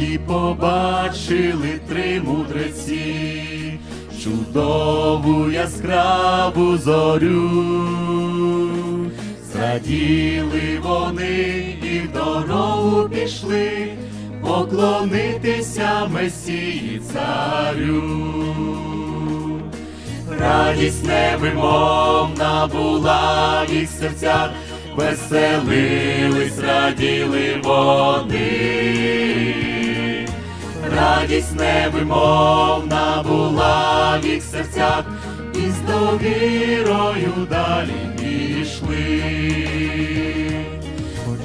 і побачили три мудреці, чудову яскраву зорю. Зраділи вони і в дорогу пішли, поклонитися Месії царю. Радість невимовна була в їх серцях, веселились, раділи вони. Радість невимовна була в їх серцях, і з довірою далі пішли.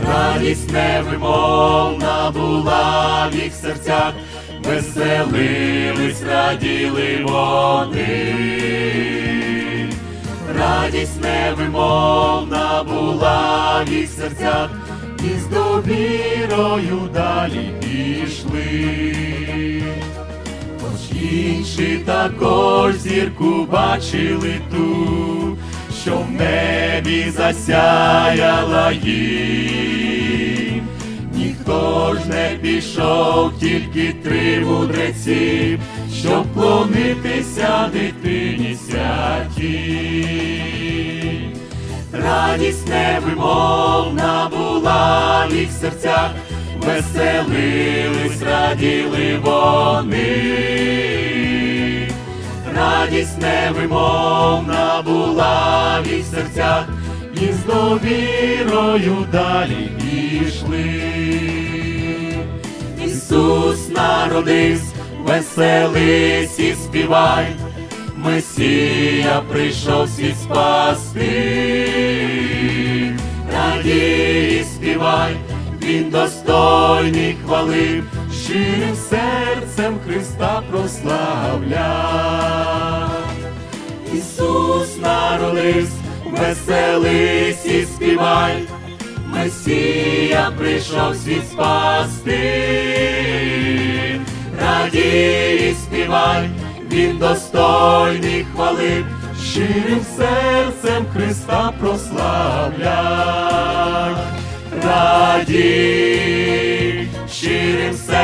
Радість невимовна була в їх серцях, веселились, раділи вони. Радість невимовна була в їх серцях, і з довірою далі пішли. Хоч інші також зірку бачили ту, що в небі засяяла їм. Ніхто ж не пішов, тільки три мудреці, щоб клонитися дитині святій. Радість невимовна була в їх серцях, веселились, раділи вони. Радість невимовна була в їх серцях, і з довірою далі пішли. Ісус народився, веселись і співай, Месія прийшов світ спасти, радій співай, він достойний хвали, щирим серцем Христа прославляй. Ісус народився, веселись і співай, Месія прийшов світ спасти, радій співай, він достойний хвали, щирим серцем Христа прославляй, радій, щирим серцем